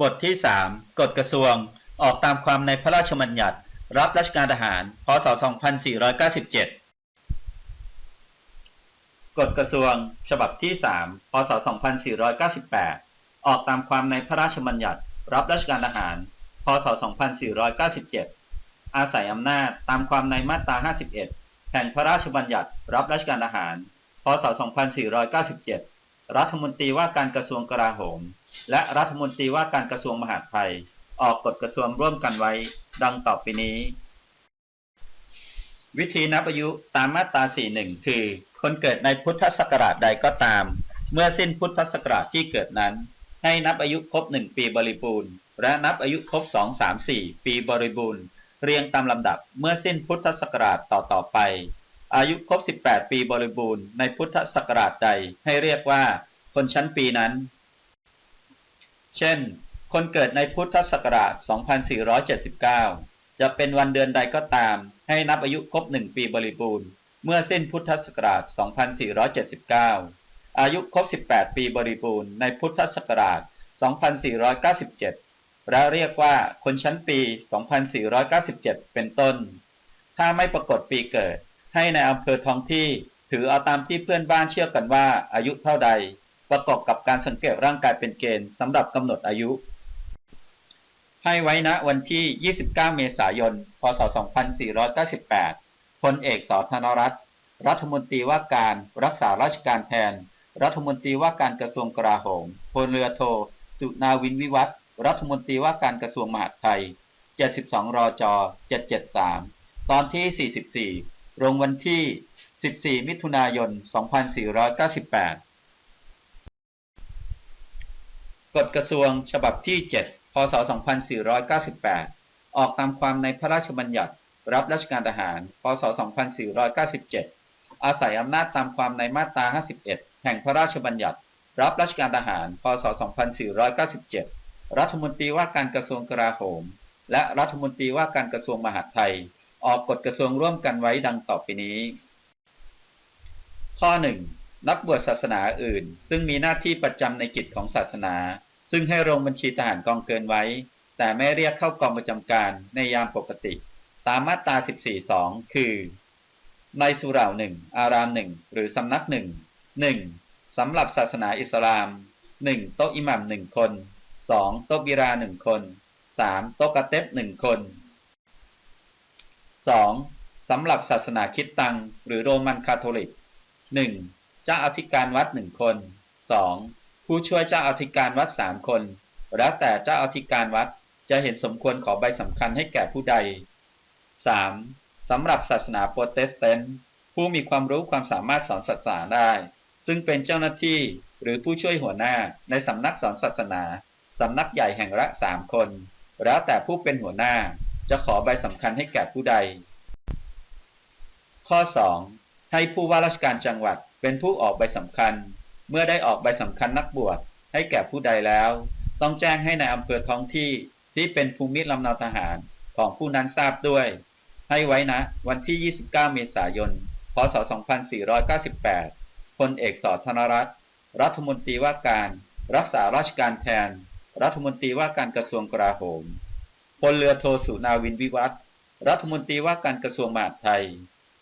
บทที่ 3 กฎกระทรวง ออกตามความในพระราชบัญญัติ รับราชการทหาร พศ 2497 กฎกระทรวง ฉบับที่ 3 พศ 2498 ออกตามความในพระราชบัญญัติ รับราชการทหาร พศ 2497 อาศัยอำนาจตามความในมาตรา 51 แห่งพระราชบัญญัติ รับราชการทหาร พศ 2497 รัฐมนตรีว่าการกระทรวงกลาโหม และรัฐมนตรีว่าการกระทรวงมหาดไทย ออกกฎกระทรวงร่วมกันไว้ ดังต่อไปนี้ วิธีนับอายุตามมาตรา41 คือ คนเกิดในพุทธศักราชใดก็ตาม เมื่อสิ้นพุทธศักราชที่เกิดนั้น ให้นับอายุครบ 1 ปีบริบูรณ์ และนับอายุครบ 2 3 4 ปีบริบูรณ์ เรียงตามลำดับเมื่อสิ้นพุทธศักราชต่อต่อๆไปอายุครบ 18 ปีบริบูรณ์ ในพุทธศักราชใด ให้เรียกว่า คนชั้นปีนั้น เช่น คนเกิดในพุทธศักราช 2479 จะเป็นวันเดือนใดก็ตาม ให้นับอายุครบ1ปีบริบูรณ์ เมื่อสิ้นพุทธศักราช 2479 อายุครบ 18 ปีบริบูรณ์ในพุทธศักราช 2497 และเรียกว่าคนชั้นปี 2497 เป็นต้น ถ้าไม่ปรากฏปีเกิด ให้ในอำเภอท้องที่ถือเอาตามที่เพื่อนบ้านเชื่อกันว่าอายุเท่าใด ประกอบกับการสังเกตร่างกายเป็นเกณฑ์สำหรับกำหนดอายุ ให้ไว้ณวันที่ 29 เมษายน พศ 2498 พลเอกสอธนรัตน์รัฐมนตรีว่าการรักษาราชการแทน รัฐมนตรีว่าการกระทรวงกลาโหมพลเรือโทสุนาวินวิวัฒน์รัฐมนตรีว่าการกระทรวงมหาดไทย 72 รจ 773 ตอนที่ 44 ลงวันที่ 14 มิถุนายน 2498 กฎกระทรวงฉบับที่ 7 พศ 2498 ออกตามความในพระราชบัญญัติ รับราชการทหาร พศ 2497 อาศัยอำนาจตามความในมาตรา 51 แห่งพระราชบัญญัติ รับราชการทหาร พศ 2497 รัฐมนตรีว่าการกระทรวงกลาโหม และรัฐมนตรีว่าการกระทรวงมหาดไทย ออกกฎกระทรวงร่วมกันไว้ดังต่อไปนี้ ข้อ 1. นักบวชศาสนาอื่น ซึ่งมีหน้าที่ประจำในกิจของศาสนา ซึ่งให้ลงบัญชีทหารกองเกินไว้ แต่ไม่เรียกเข้ากองประจำการในยามปกติ ตามมาตรา 14.2 คือ ในสุเหร่าหนึ่งอารามหนึ่งหรือสำนักหนึ่งหนึ่งสำหรับศาสนาอิสลามหนึ่งโต๊ะอิหมัมหนึ่งคนสองโต๊ะบิราหนึ่งคนสามโต๊ะกะเต็บหนึ่งคนสองสำหรับศาสนาคิดตังหรือโรมันคาทอลิกหนึ่งเจ้าอธิการวัดหนึ่งคนสอง ผู้ช่วยเจ้าอธิการวัดสามคน แล้วแต่เจ้าอธิการวัดจะเห็นสมควรขอใบสำคัญให้แก่ผู้ใด 3. สำหรับศาสนาโปรเตสแตนต์ผู้มีความรู้ความสามารถสอนศาสนาได้ ซึ่งเป็นเจ้าหน้าที่หรือผู้ช่วยหัวหน้าในสำนักสอนศาสนาสำนักใหญ่แห่งละสามคน แล้วแต่ผู้เป็นหัวหน้าจะขอใบสำคัญให้แก่ผู้ใด ข้อ 2. ให้ผู้ว่าราชการจังหวัดเป็นผู้ออกใบสำคัญ เมื่อได้ออกใบสำคัญนักบวชให้แก่ผู้ใดแล้ว ต้องแจ้งให้ในอำเภอท้องที่ที่เป็นภูมิลำเนาทหารของผู้นั้นทราบด้วย ให้ไว้นะ วันที่ 29 เมษายน พศ 2498พลเอกสอธนรัตน์รัฐมนตรีว่าการ รักษาราชการแทน รัฐมนตรีว่าการกระทรวงกลาโหมพลเรือโทสุนาวินวิวัฒรัฐมนตรีว่าการกระทรวงมหาดไทย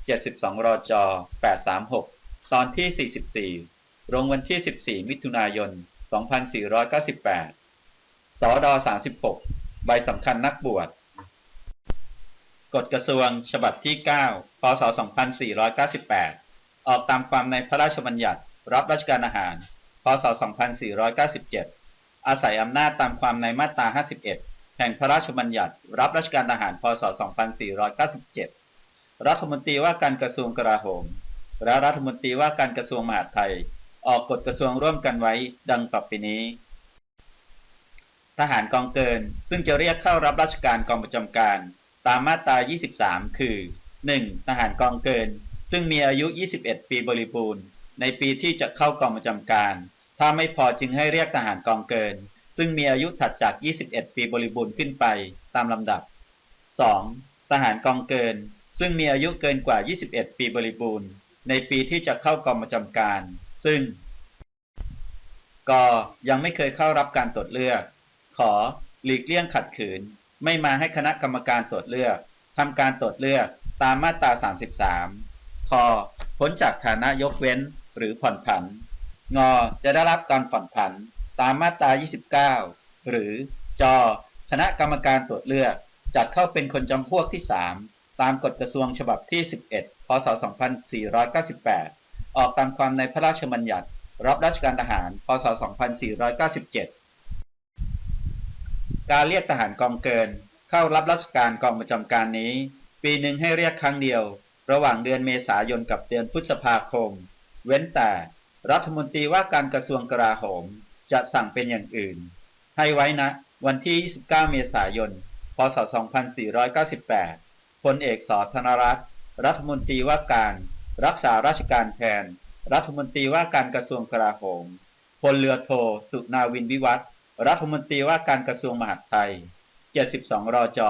72 รจ 836 ตอนที่ 44 ลงวันที่ 14 มิถุนายน 2498สอด36 ใบสำคัญนักบวช กฎกระทรวง ฉบับที่ 9 พศ 2498 ออกตามความในพระราชบัญญัติ รับราชการอาหาร พศ 2497 อาศัยอำนาจตามความในมาตรา 51 แห่งพระราชบัญญัติ รับราชการทหาร พศ 2497 รัฐมนตรีว่าการกระทรวงกลาโหม และรัฐมนตรีว่าการกระทรวงมหาดไทย ออกกฎกระทรวงร่วมกันไว้ดังต่อไปนี้ ทหารกองเกินซึ่งจะเรียกเข้ารับราชการกองประจำการ ตามมาตรา 23 คือ 1. ทหารกองเกิน ซึ่งมีอายุ 21 ปีบริบูรณ์ ในปีที่จะเข้ากองประจำการ ถ้าไม่พอจึงให้เรียกทหารกองเกิน ซึ่งมีอายุถัดจาก 21 ปีบริบูรณ์ขึ้นไปตามลำดับ 2. ทหารกองเกิน ซึ่งมีอายุเกินกว่า 21 ปีบริบูรณ์ ในปีที่จะเข้ากองประจำการ ซึ่ง ก ยังไม่เคยเข้ารับการตรวจเลือก ขอหลีกเลี่ยงขัดขืน ไม่มาให้คณะกรรมการตรวจเลือกทำการตรวจเลือกตามมาตรา 33คอพ้นจากฐานะยกเว้นหรือผ่อนผัน งอจะได้รับการผ่อนผันตามมาตรา 29 หรือจอคณะกรรมการตรวจเลือก จัดเข้าเป็นคนจำพวกที่ 3 ตามกฎกระทรวงฉบับที่ 11 พศ 2498 ออกตามความในพระราชบัญญัติ รับราชการทหาร พศ 2497 การเรียกทหารกองเกิน เข้ารับราชการกองประจำการนี้ ปีหนึ่งให้เรียกครั้งเดียว ระหว่างเดือนเมษายนกับเดือนพฤษภาคม เว้นแต่รัฐมนตรีว่าการกระทรวงกลาโหมจะสั่งเป็นอย่างอื่น ให้ไว้นะ วันที่ 29 เมษายน พศ 2498 พลเอกสอธนรัตน์รัฐมนตรีว่าการ รักษาราชการแทน รัฐมนตรีว่าการกระทรวงกลาโหมพลเรือโท สุนาวินวิวัฒรัฐมนตรีว่าการกระทรวงมหาดไทย 72 รจ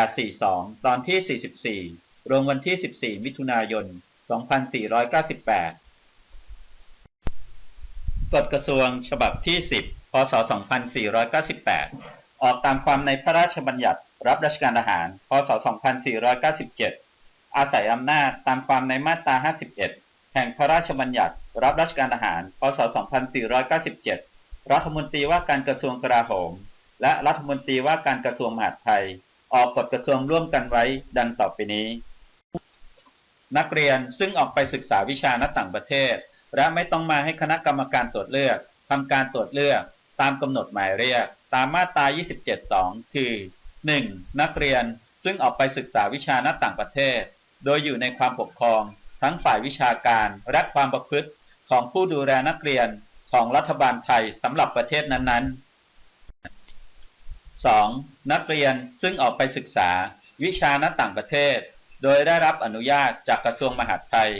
842 ตอนที่ 44ลงวันที่ 14 มิถุนายน 2498 กฎกระทรวงฉบับที่ 10 พศ 2498 ออกตามความในพระราชบัญญัติรับราชการทหาร พศ 2497 อาศัยอำนาจตามความในมาตรา 51 แห่งพระราชบัญญัติ รับราชการทหาร พศ 2497 รัฐมนตรีว่าการกระทรวงกลาโหม และรัฐมนตรีว่าการกระทรวงมหาดไทย ออกกฎกระทรวงร่วมกันไว้ดังต่อไปนี้ นักเรียนซึ่งออกไปศึกษาวิชาณต่างประเทศ และไม่ต้องมาให้คณะกรรมการตรวจเลือกทำการตรวจเลือกตามกำหนดหมายเรียก ตามมาตรา 27.2 คือ 1. นักเรียนซึ่งออกไปศึกษาวิชาณต่างประเทศ โดยอยู่ในความปกครอง ทั้งฝ่ายวิชาการและความประพฤติของผู้ดูแลนักเรียนของรัฐบาลไทยสำหรับประเทศนั้นๆ 2. นักเรียนซึ่งออกไปศึกษา วิชาณต่างประเทศ โดยได้รับอนุญาตจากกระทรวงมหาดไทย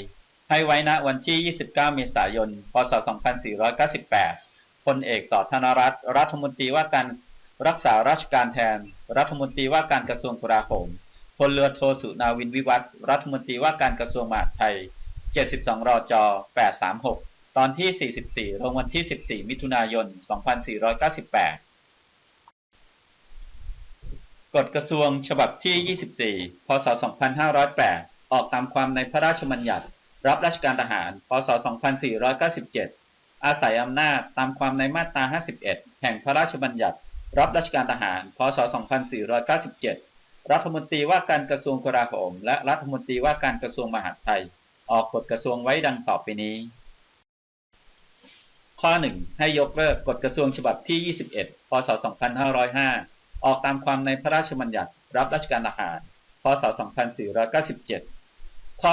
ให้ไว้ณวันที่ 29 เมษายน พศ 2498พลเอกสอธนรัตน์รัฐมนตรีว่าการรักษาราชการแทน รัฐมนตรีว่าการกระทรวงกลาโหม พลเรือโทสุนาวินวิวัฒรัฐมนตรีว่าการกระทรวงมหาดไทย 72 รจ 836 ตอนที่ 44 ลงวันที่ 14 มิถุนายน 2498 กฎกระทรวงฉบับที่ 24 พศ 2508 ออกตามความในพระราชบัญญัติ รับราชการทหาร พศ 2497 อาศัยอำนาจตามความในมาตรา 51 แห่งพระราชบัญญัติ รับราชการทหาร พศ 2497 รัฐมนตรีว่าการกระทรวงกลาโหม และรัฐมนตรีว่าการกระทรวงมหาดไทย ออกกฎกระทรวงไว้ดังต่อไปนี้ ข้อ 1 ให้ยกเลิกกฎกระทรวงฉบับที่ 21 พศ 2505 ออกตามความในพระราชบัญญัติรับราชการทหาร พศ 2497 ข้อ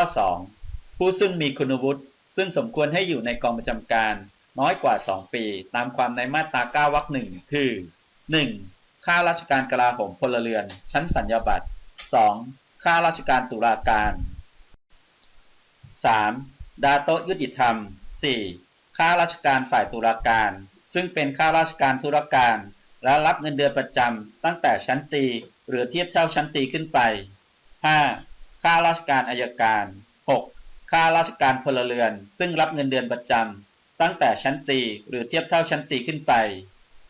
2 ผู้ซึ่งมีคุณวุฒิซึ่งสมควรให้อยู่ในกองประจำการ น้อยกว่า 2 ปี ตามความในมาตรา 9 วรรคหนึ่งคือ 1. ข้าราชการกลาโหมพลเรือน ชั้นสัญญาบัตร 2. ข้าราชการตุลาการ 3. ดาโตยุติธรรม 4. ข้าราชการฝ่ายตุลาการ ซึ่งเป็นข้าราชการธุรการ และรับเงินเดือนประจำตั้งแต่ชั้นตี หรือเทียบเท่าชั้นตีขึ้นไป 5. ข้าราชการอายการ 6. ข้าราชการพลเรือน ซึ่งรับเงินเดือนประจำตั้งแต่ชั้นตีหรือเทียบเท่าชั้นตีขึ้นไป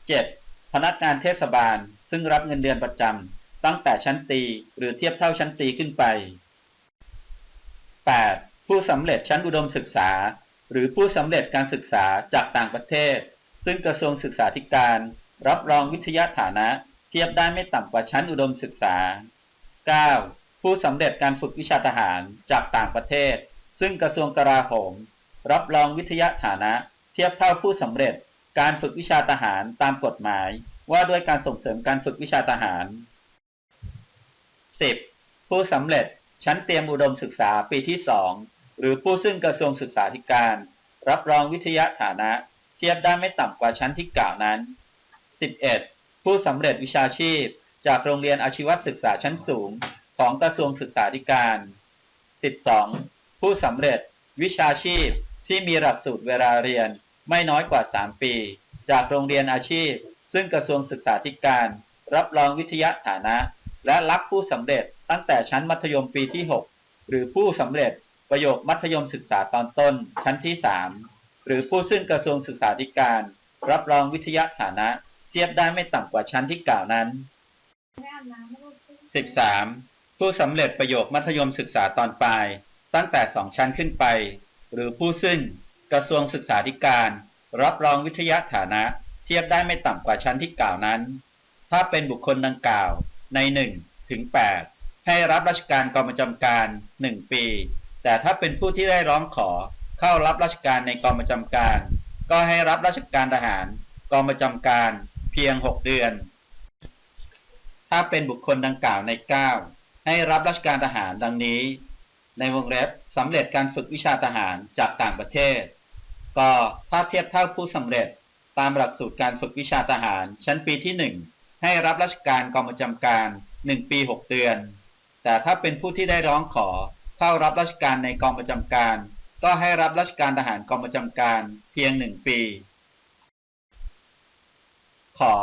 7. พนักงานเทศบาลซึ่งรับเงินเดือนประจำตั้งแต่ชั้นตีหรือเทียบเท่าชั้นตีขึ้นไป 8. ผู้สำเร็จชั้นอุดมศึกษา หรือผู้สำเร็จการศึกษาจากต่างประเทศ ซึ่งกระทรวงศึกษาธิการ รับรองวิทยาฐานะ เทียบได้ไม่ต่ำกว่าชั้นอุดมศึกษา 9. ผู้สำเร็จการฝึกวิชาทหารจากต่างประเทศ ซึ่งกระทรวงกลาโหม รับรองวิทยาฐานะ เทียบเท่าผู้สำเร็จ การฝึกวิชาทหารตามกฎหมาย ว่าด้วยการส่งเสริมการฝึกวิชาทหาร 10. ผู้สำเร็จชั้นเตรียมอุดมศึกษาปีที่ 2 หรือผู้ซึ่งกระทรวงศึกษาธิการ รับรองวิทยาฐานะ เทียบได้ไม่ต่ำกว่าชั้นที่กล่าวนั้น 11. ผู้สำเร็จวิชาชีพ จากโรงเรียนอาชีวศึกษาชั้นสูง ของกระทรวงศึกษาธิการ 12. ผู้สำเร็จวิชาชีพที่มีหลักสูตรเวลาเรียน ไม่น้อยกว่า 3 ปี จากโรงเรียนอาชีพ ซึ่งกระทรวงศึกษาธิการ รับรองวิทยาฐานะ และรับผู้สำเร็จตั้งแต่ชั้นมัธยมปีที่ 6 หรือผู้สำเร็จประโยคมัธยมศึกษาตอนต้น ชั้นที่ 3 หรือผู้ซึ่งกระทรวงศึกษาธิการ รับรองวิทยาฐานะ เทียบได้ไม่ต่ำกว่าชั้นที่กล่าวนั้น 13. ผู้สำเร็จประโยคมัธยมศึกษาตอนปลาย ตั้งแต่ 2 ชั้นขึ้นไป หรือผู้ซึ่ง กระทรวงศึกษาธิการ รับรองวิทยาฐานะ เทียบได้ไม่ต่ำกว่าชั้นที่กล่าวนั้น ถ้าเป็นบุคคลดังกล่าวใน1ถึง8ให้รับราชการกองประจำการ 1 ปี แต่ถ้าเป็นผู้ที่ได้ร้องขอเข้ารับราชการในกองประจำการ ก็ให้รับราชการทหารกองประจำการเพียง 6 เดือน ถ้าเป็นบุคคลดังกล่าวใน 9 ให้รับราชการทหารดังนี้ ในวงเล็บ สำเร็จการฝึกวิชาทหารจากต่างประเทศ ก็ถ้าเทียบเท่าผู้สำเร็จตามหลักสูตรการฝึกวิชาทหาร ชั้นปีที่ 1 ให้รับราชการกองประจำการ 1 ปี 6 เดือน แต่ถ้าเป็นผู้ที่ได้ร้องขอเข้ารับราชการในกองประจำการ ก็ให้รับราชการทหารกองประจำการเพียง 1 ปี ขอ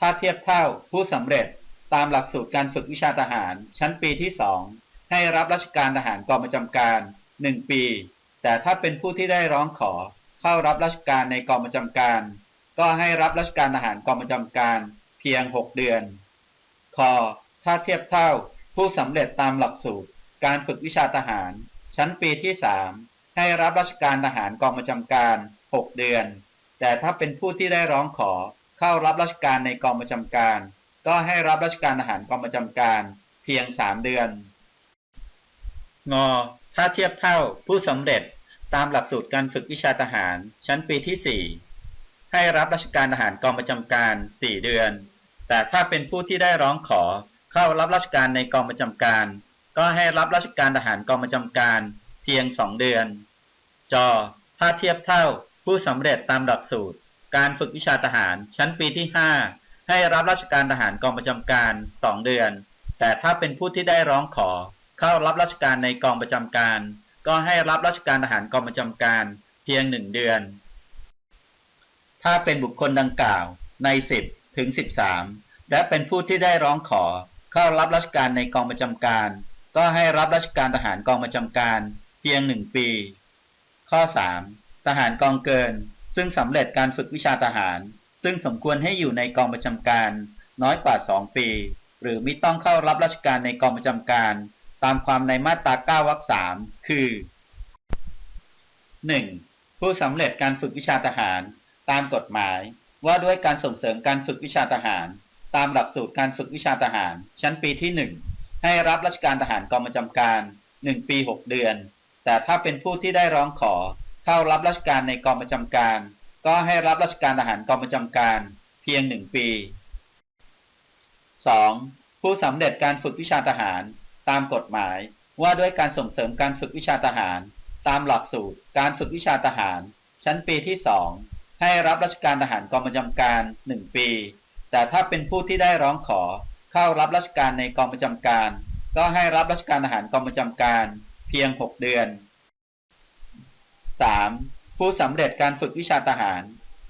ถ้าเทียบเท่าผู้สำเร็จตามหลักสูตรการฝึกวิชาทหาร ชั้นปีที่ 2 ให้รับราชการทหารกองประจำการ 1 ปี แต่ถ้าเป็นผู้ที่ได้ร้องขอเข้ารับราชการในกองประจำการ ก็ให้รับราชการทหารกองประจำการเพียง 6 เดือน คอ ถ้าเทียบเท่าผู้สำเร็จตามหลักสูตร การฝึกวิชาทหาร ชั้นปีที่ 3 ให้รับราชการทหารกองประจำการ 6 เดือน แต่ถ้าเป็นผู้ที่ได้ร้องขอเข้ารับราชการในกองประจำการ ก็ให้รับราชการทหารกองประจำการเพียง 3 เดือนงอ ถ้าเทียบเท่าผู้สำเร็จตามหลักสูตรการฝึกวิชาทหาร ชั้นปีที่ 4 ให้รับราชการทหารกองประจำการ 4 เดือน แต่ถ้าเป็นผู้ที่ได้ร้องขอเข้ารับราชการในกองประจำการ ก็ให้รับราชการทหารกองประจำการเพียง 2 เดือน จอ ถ้าเทียบเท่าผู้สำเร็จตามหลักสูตร การฝึกวิชาทหาร ชั้นปีที่ 5 ให้รับราชการทหารกองประจำการ 2 เดือน แต่ถ้าเป็นผู้ที่ได้ร้องขอ เข้ารับราชการในกองประจำการ ก็ให้รับราชการทหารกองประจำการเพียง1เดือน ถ้าเป็นบุคคลดังกล่าวใน 10 ถึง 13 และเป็นผู้ที่ได้ร้องขอ เข้ารับราชการในกองประจำการ ก็ให้รับราชการทหารกองประจำการ เพียง1ปี ข้อ 3. ทหารกองเกิน ซึ่งสำเร็จการฝึกวิชาทหาร ซึ่งสมควรให้อยู่ในกองประจำการ น้อยกว่า 2 ปี หรือมิต้องเข้ารับราชการในกองประจำการ ตามความในมาตรา9วรรค3คือ 1. ผู้สำเร็จการฝึกวิชาทหาร ตามกฎหมาย ว่าด้วยการส่งเสริมการฝึกวิชาทหาร ตามหลักสูตรการฝึกวิชาทหาร ชั้นปีที่ 1 ให้รับราชการทหารกองประจำการ 1 ปี 6 เดือน แต่ถ้าเป็นผู้ที่ได้ร้องขอ เข้ารับราชการในกองประจำการ ก็ให้รับราชการทหารกองประจำการ เพียง 1 ปี 2. ผู้สำเร็จการฝึกวิชาทหาร ตามกฎหมายว่าด้วยการส่งเสริมการฝึกวิชาทหาร ตามหลักสูตร การฝึกวิชาทหาร ชั้นปีที่2ให้รับราชการทหารกองประจำการ 1 ปี แต่ถ้าเป็นผู้ที่ได้ร้องขอเข้ารับราชการในกองประจำการ ก็ให้รับราชการทหารกองประจำการ เพียง 6 เดือน 3. ผู้สำเร็จการฝึกวิชาทหาร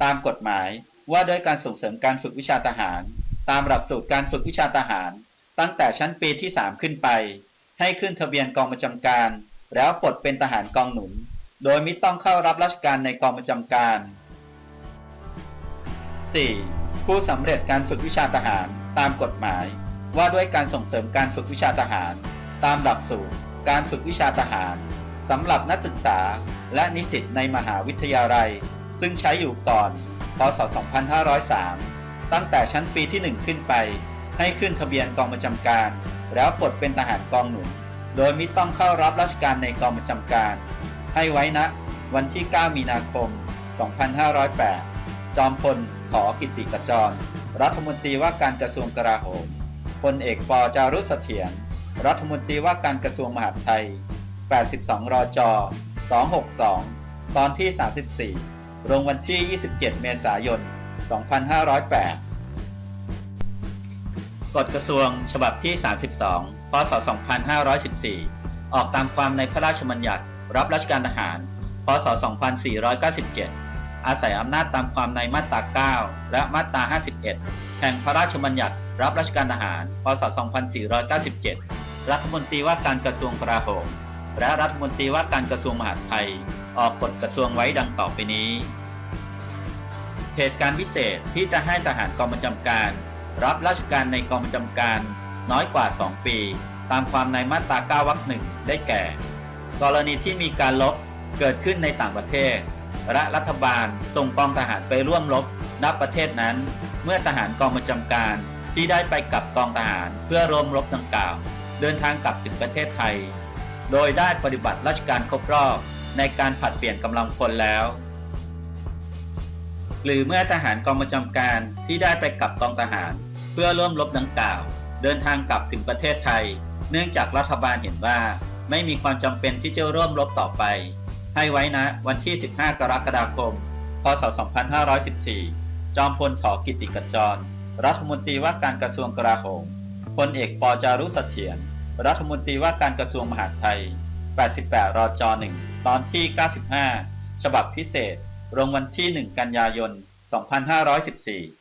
ตามกฎหมายว่าด้วยการส่งเสริมการฝึกวิชาทหาร ตามหลักสูตรการฝึกวิชาทหาร ตั้งแต่ชั้นปีที่3ขึ้นไป ให้ขึ้นทะเบียนกองประจำการ แล้วปลดเป็นทหารกองหนุน โดยมิต้องเข้ารับราชการในกองประจำการ 4. ผู้สำเร็จการฝึกวิชาทหารตามกฎหมาย ว่าด้วยการส่งเสริมการฝึกวิชาทหาร ตามหลักสูตรการฝึกวิชาทหารสำหรับนักศึกษาและนิสิตในมหาวิทยาลัย ซึ่งใช้อยู่ก่อนพศ 2503 ตั้งแต่ชั้นปีที่ 1 ขึ้นไป ให้ขึ้นทะเบียนกองประจำการ แล้วปลดเป็นทหารกองหนุน โดยมิต้องเข้ารับราชการในกองประจำการ ให้ไว้นะ วันที่ 9 มีนาคม 2508 จอมพลขอกิติกจร รัฐมนตรีว่าการกระทรวงกลาโหมพลเอกปอจารุเสถียรรัฐมนตรีว่าการกระทรวงมหาดไทย 82 รจ 262 ตอนที่ 34 ลงวันที่ 27 เมษายน 2508 กฎกระทรวง ฉบับที่ 32 พศ 2514 ออกตามความในพระราชบัญญัติ รับราชการทหาร พศ 2497 อาศัยอำนาจตามความในมาตรา 9 และมาตรา 51 แห่งพระราชบัญญัติ รับราชการทหาร พศ 2497 รัฐมนตรีว่าการกระทรวงกลาโหม และรัฐมนตรีว่าการกระทรวงมหาดไทย ออกกฎกระทรวงไว้ดังต่อไปนี้ เหตุการณ์พิเศษที่จะให้ทหารกองประจำการ รับราชการในกองประจำการน้อยกว่า 2 ปี ตามความในมาตรา9วรรคหนึ่งได้แก่ กรณีที่มีการลบเกิดขึ้นในต่างประเทศ และรัฐบาลส่งกองทหารไปร่วมรบณประเทศนั้น เมื่อทหารกองประจำการที่ได้ไปกับกองทหารเพื่อร่วมรบดังกล่าว เดินทางกลับถึงประเทศไทย โดยได้ปฏิบัติราชการครบรอบในการผัดเปลี่ยนกำลังพลแล้ว หรือเมื่อทหารกองประจำการที่ได้ไปกับกองทหาร เพื่อร่วมรบดังกล่าว เดินทางกลับถึงประเทศไทย เนื่องจากรัฐบาลเห็นว่าไม่มีความจำเป็นที่จะร่วมรบต่อไป ให้ไว้นะวันที่ 15 กรกฎาคม พศ 2514 จอมพลถอกิติกจร รัฐมนตรีว่าการกระทรวงกลาโหมพลเอกปอจารุสเสถียรรัฐมนตรีว่าการกระทรวงมหาดไทย 88 รจ 1 ตอนที่ 95 ฉบับพิเศษ ลงวันที่ 1 กันยายน 2514